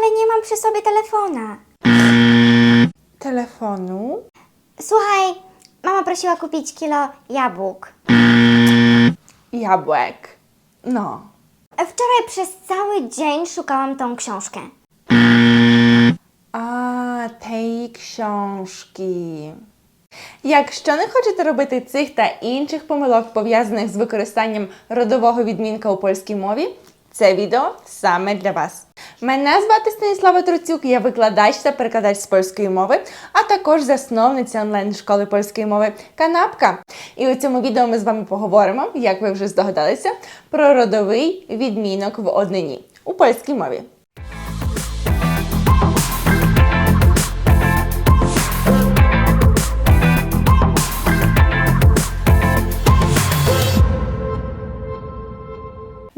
ale nie mam przy sobie telefona. Telefonu? Słuchaj, mama prosiła kupić kilo jabłek. Jabłek. No. Wczoraj przez cały dzień szukałam tą książkę. А, tej książки. Якщо не хочете робити цих та інших помилок, пов'язаних з використанням родового відмінка у польській мові, це відео саме для вас. Мене звати Станіслава Труцюк, я викладач та перекладач з польської мови, а також засновниця онлайн-школи польської мови Канапка. І у цьому відео ми з вами поговоримо, як ви вже здогадалися, про родовий відмінок в однині у польській мові.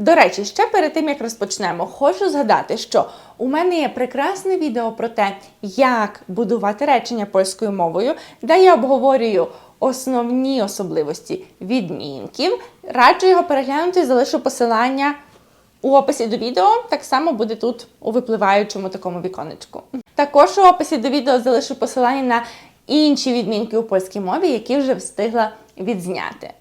До речі, ще перед тим як розпочнемо, хочу згадати, що у мене є прекрасне відео про те, як будувати речення польською мовою, де я обговорюю основні особливості відмінків. Раджу його переглянути, залишу посилання у описі до відео. Так само буде тут у випливаючому такому віконечку. Також у описі до відео залишу посилання на інші відмінки у польській мові, які вже встигла відзняти.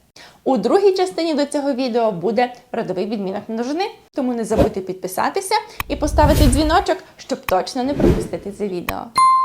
У другій частині до цього відео буде родовий відмінок множини, тому не забудьте підписатися і поставити дзвіночок, щоб точно не пропустити це відео.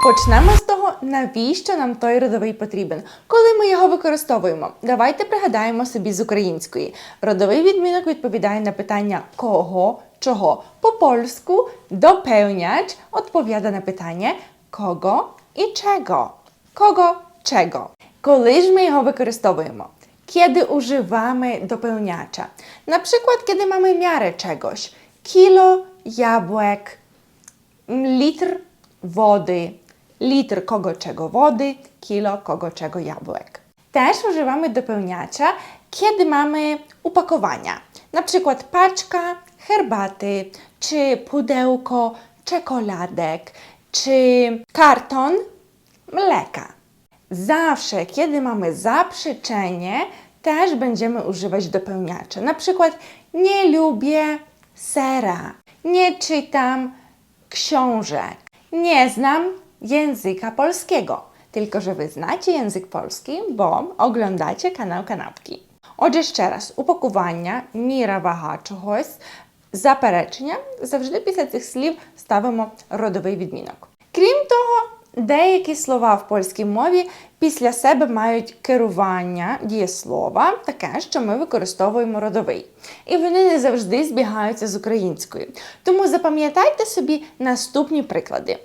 Почнемо з того, навіщо нам той родовий потрібен, коли ми його використовуємо. Давайте пригадаємо собі з української. Родовий відмінок відповідає на питання кого, чого. По польську доpełniacz odpowiada на питання кого і чого. Кого, чого. Коли ж ми його використовуємо? Kiedy używamy dopełniacza? Na przykład, kiedy mamy miarę czegoś. Kilo jabłek, litr wody, litr kogo czego wody, kilo kogo czego jabłek. Też używamy dopełniacza, kiedy mamy upakowania. Na przykład paczka herbaty, czy pudełko czekoladek, czy karton mleka. Zawsze, kiedy mamy zaprzeczenie, też będziemy używać dopełniacza. Na przykład nie lubię sera, nie czytam książek, nie znam języka polskiego. Tylko, że wy знаcie język polski, bo oglądacie kanał Kanapki. Отже, ще раз, упакування, міра вага чогось, заперечення, завжди після цих слів ставимо родовий відмінок. Крім того, деякі слова в польській мові після себе мають керування дієслова, таке, що ми використовуємо родовий. І вони не завжди збігаються з українською. Тому запам'ятайте собі наступні приклади.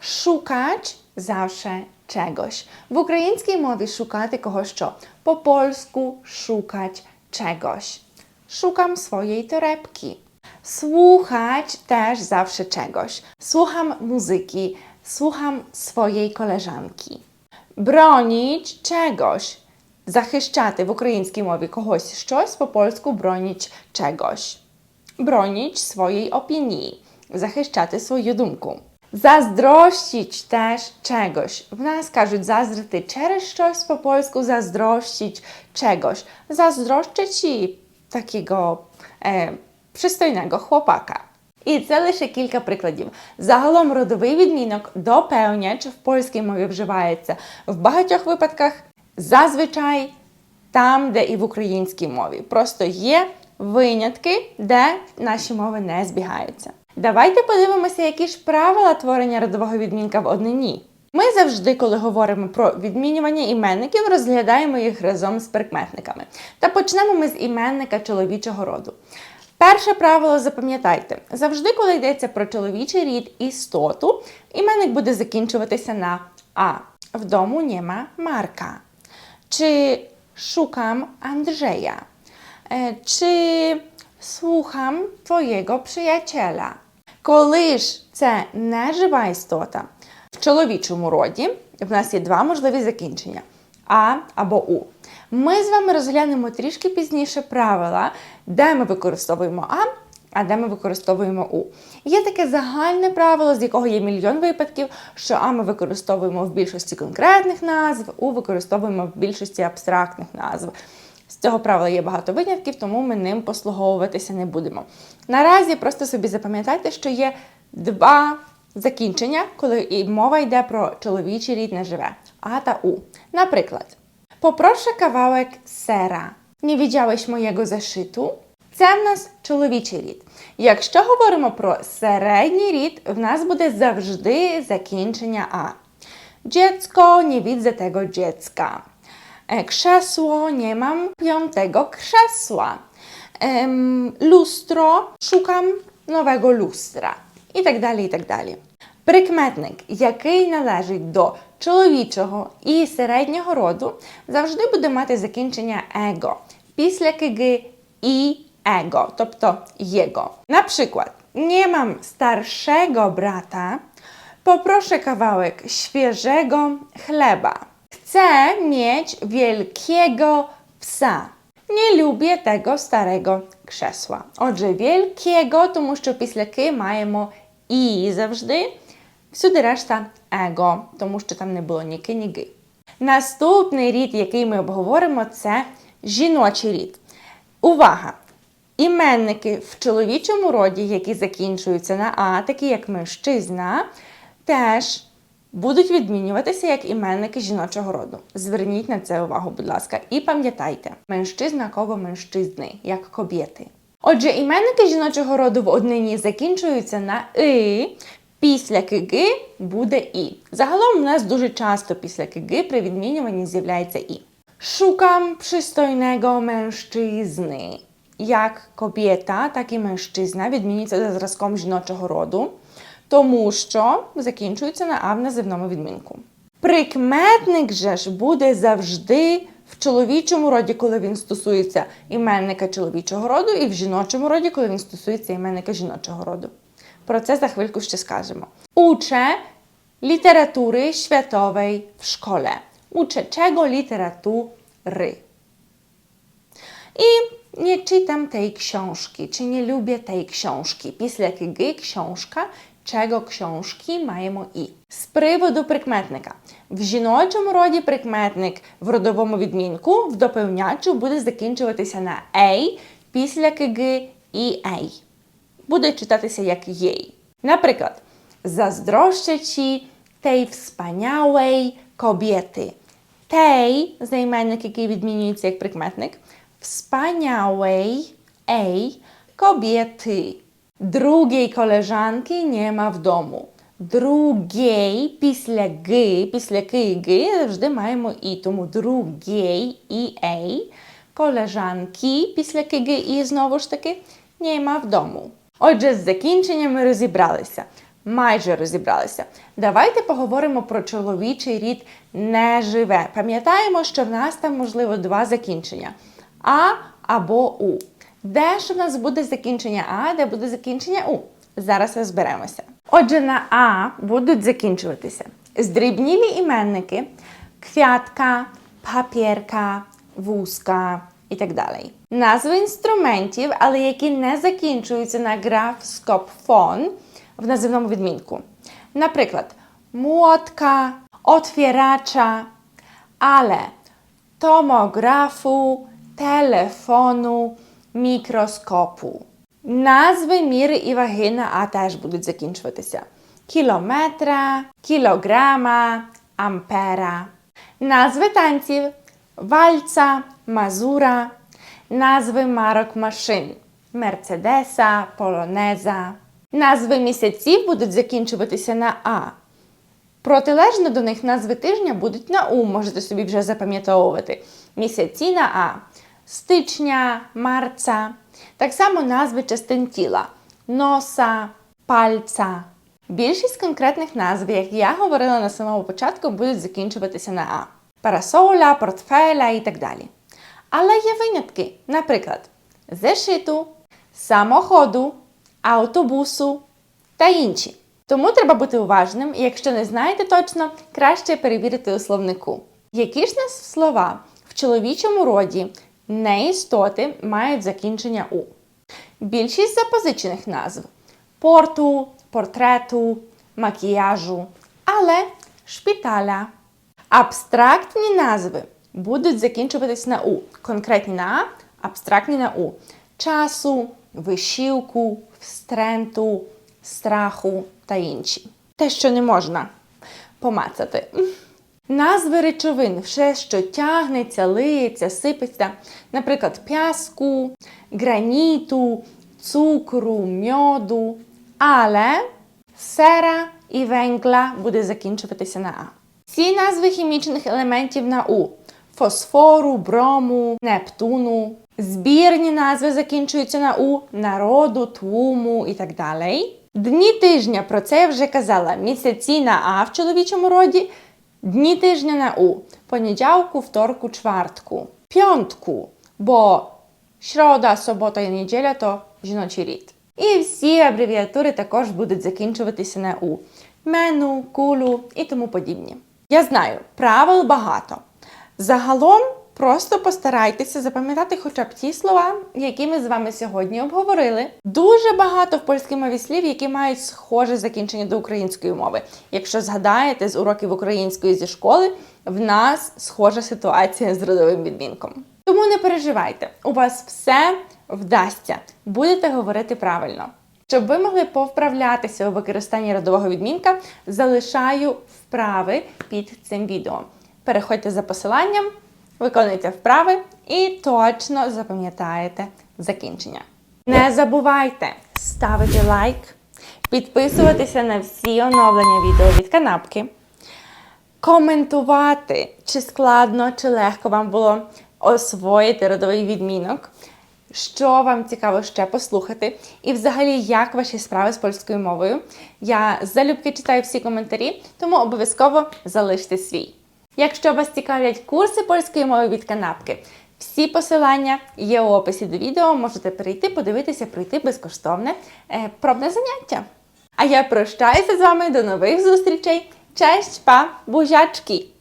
Szukać zawsze czegoś. W ukraińskiej mowie szukати когось що? Po polsku szukać czegoś. Szukam swojej torebki. Słuchać też zawsze czegoś. Słucham muzyki, słucham swojej koleżanki. Bronić czegoś. Захищати в українській мові когось щось, по польську броніть чегось. Bronić swojej opinii. Захищати свою думку. Zazdrościć też czegoś. W nas кажуть заздрити через щось по польську zazdrościć czegoś. Zazdroszczę ci takiego e, przystojnego chłopaka. І це лише кілька прикладів. Загалом родовий відмінок доpełniacz в польській мові вживається в багатьох випадках зазвичай там, де і в українській мові. Просто є винятки, де наші мови не збігаються. Давайте подивимося, які ж правила творення родового відмінка в однині. Ми завжди, коли говоримо про відмінювання іменників, розглядаємо їх разом з прикметниками. Та почнемо ми з іменника чоловічого роду. Перше правило запам'ятайте: завжди, коли йдеться про чоловічий рід істоту, іменник буде закінчуватися на А. В дому нема Марка. Чи szukam Andrzeja? Е, Чи słucham твоєго приятеля? Коли ж це не жива істота, в чоловічому роді в нас є два можливі закінчення А або У. Ми з вами розглянемо трішки пізніше правила, де ми використовуємо А, а де ми використовуємо У. Є таке загальне правило, з якого є мільйон випадків, що А ми використовуємо в більшості конкретних назв, У використовуємо в більшості абстрактних назв. З цього правила є багато винятків, тому ми ним послуговуватися не будемо. Наразі просто собі запам'ятайте, що є два закінчення, коли і мова йде про чоловічий рід неживе. А та у. Наприклад, попроszę kawałek сера. Nie widziałeś mojego zeszytu? Це в нас чоловічий рід. Якщо говоримо про середній рід, в нас буде завжди закінчення А. Dziecko, nie widzę tego dziecka. E, Krzesło, nie mam piątego krzesła. Em, lustro, szukam nowego lustra. І так далі, і так далі. Прикметник, який належить до чоловічого і середнього роду, завжди буде мати закінчення его після киги і его, тобто jego. Наприклад, nie mam starszego brata, poproszę kawałek świeżego chleba. Chcę mieć wielkiego psa. Nie lubię tego старого кrzesła. Отже, wielkiego, тому що після ки маємо і завжди. Всюди решта его, тому що там не було ні ки. Наступний рід, який ми обговоримо, це жіночий рід. Увага! Іменники в чоловічому роді, які закінчуються на А, такі як мужчизна, теж будуть відмінюватися як іменники жіночого роду. Зверніть на це увагу, будь ласка, і пам'ятайте, меншизна кого меншизни, як кобєти. Отже, іменники жіночого роду в однині закінчуються на и. Після киги буде і. Загалом у нас дуже часто після киги при відмінюванні з'являється і. Szukam przystojnego mężczyzny. Як kobieta, так і мężczyzna відмінюється за зразком жіночого роду, тому що закінчується на а в називному відмінку. Прикметник же ж буде завжди в чоловічому роді, коли він стосується іменника чоловічого роду, і в жіночому роді, коли він стосується іменника жіночого роду. Про це за хвильку ще скажемо. Uczę literatury światowej w szkole. Uczę czego literatury. I nie czytam tej książki, чи nie lubię tej książki. Після киги książka, чого książki маємо і. З приводу прикметника. В жіночому роді прикметник в родовому відмінку в доповнячу буде закінчуватися на ей після киги і ей. Буде читатися як єй. Наприклад, zazdroszczę ci tej wspaniałej kobiety. Tej займенник, який відмінюється як прикметник. Wspaniałej ej kobiety. Drugiej koleżanki nie ma w domu. Drugiej після ги, після ки і ги завжди маємо і. Тому другій і ей. Колежанки після киги і знову ж таки не ма в дому. Отже, з закінченням ми розібралися. Майже розібралися. Давайте поговоримо про чоловічий рід не живе. Пам'ятаємо, що в нас там можливо два закінчення: А або У. Де ж в нас буде закінчення А, де буде закінчення У? Зараз розберемося. Отже, на А будуть закінчуватися здрібнілі іменники, квятка, папірка, вузка і так далі. Назви інструментів, але які не закінчуються на граф, скоп, фон в називному відмінку. Наприклад, мłotка, otwieracza, ale tomografu, телефону, мікроскопу. Назви міри і ваги на А теж будуть закінчуватися. Кілометра, кілограма, ампера. Назви танців вальца, мазура. Назви марок машин Мерцедеса, Полонеза. Назви місяців будуть закінчуватися на А. Протилежно до них назви тижня будуть на У, можете собі вже запам'ятовувати. Місяці на А. Стичня, марца. Так само назви частин тіла: носа, пальця. Більшість конкретних назв, як я говорила на самому початку, будуть закінчуватися на А. Парасоля, портфеля і так далі. Але є винятки, наприклад, зешиту, самоходу, автобусу та інші. Тому треба бути уважним, і якщо не знаєте точно, краще перевірити у словнику. Які ж нас слова в чоловічому роді не істоти мають закінчення у? Більшість запозичених назв порту, портрету, макіяжу, але шпиталя. Абстрактні назви будуть закінчуватись на у. Конкретні на А, абстрактні на у. Часу, вишивку, встренту, страху та інші. те, що не можна помацати. Назви речовин, все, що тягнеться, лиється, сипеться, наприклад, пяску, граніту, цукру, мьоду, але сера і венкла буде закінчуватися на А. Ці назви хімічних елементів на У: фосфору, брому, нептуну. Збірні назви закінчуються на У, народу, твуму і так далі. Дні тижня, про це я вже казала. Місяці на А в чоловічому роді, дні тижня на У. Понеділку, вторку, чвартку, п'ятку, бо Środa, субота і неділя то жіночий рід. І всі абревіатури також будуть закінчуватися на У. Мену, кулу і тому подібні. Я знаю, правил багато. Загалом просто постарайтеся запам'ятати хоча б ті слова, які ми з вами сьогодні обговорили. Дуже багато в польській мові слів, які мають схоже закінчення до української мови. Якщо згадаєте з уроків української зі школи, в нас схожа ситуація з родовим відмінком. Тому не переживайте, у вас все вдасться, будете говорити правильно. Щоб ви могли повправлятися у використанні родового відмінка, залишаю вправи під цим відео. Переходьте за посиланням, виконуйте вправи і точно запам'ятаєте закінчення. Не забувайте ставити лайк, підписуватися на всі оновлення відео від канапки коментувати, чи складно, чи легко вам було освоїти родовий відмінок, що вам цікаво ще послухати, і взагалі, як ваші справи з польською мовою. Я залюбки читаю всі коментарі, тому обов'язково залиште свій. Якщо вас цікавлять курси польської мови від канапки, всі посилання є у описі до відео. Можете перейти, подивитися, пройти безкоштовне е, пробне заняття. А я прощаюся з вами до нових зустрічей. Cześć, pa, buziaczki!